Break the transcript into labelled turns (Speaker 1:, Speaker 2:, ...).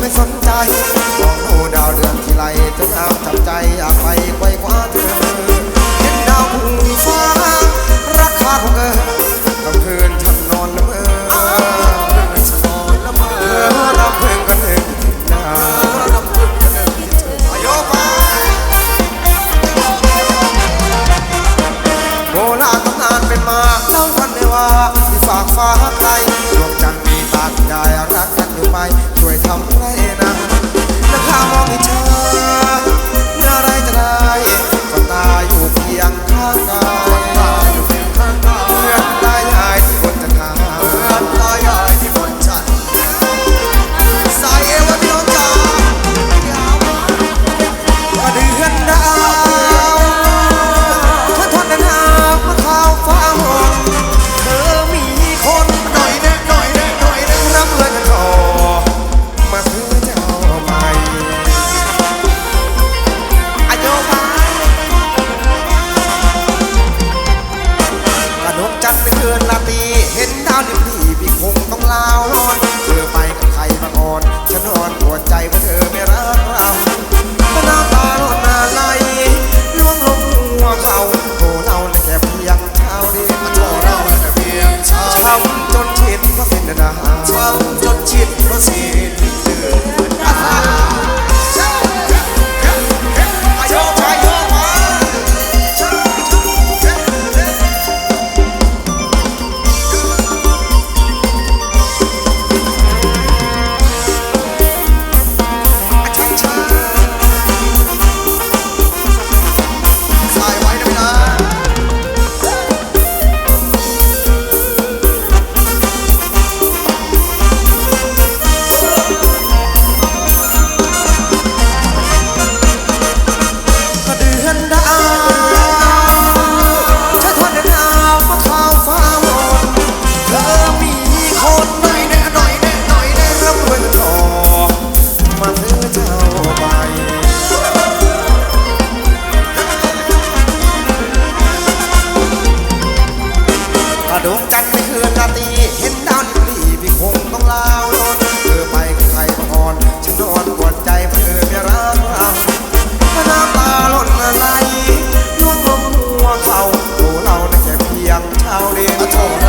Speaker 1: ไม่สนใจมองดูดาวเดืองที่ไรทุกอามจับใจอยากไปไกวคว้า เกินนาตี เห็นดา
Speaker 2: ว
Speaker 1: ริบลี่พี่คงต้องลาวอนเธอไปกับใครบางอ่อน ฉันนอนปวดใจว่าเธอไม่รักเราน้ำตาหลดนาไหลล่วงลงหัวเขาโหเราแค่เพียงเท้าเดียว
Speaker 2: โหเราแค่เพียงช้า
Speaker 1: ช้ำจนชิดเพราะสิ้นนา
Speaker 2: ช้ำจนชิดเพราะสิ้น ราเห็นดาวลิบลี่พี่คงต้องลาลนเธอ
Speaker 1: ไปกับใครก็อ่ฉันนอนปวดใจเพราะเธอไม่
Speaker 2: รักเราน้ำตาหล่นไหลล่ว
Speaker 1: มัวเขาโอ้เราแต่เพียงชาวเรีนอ้เร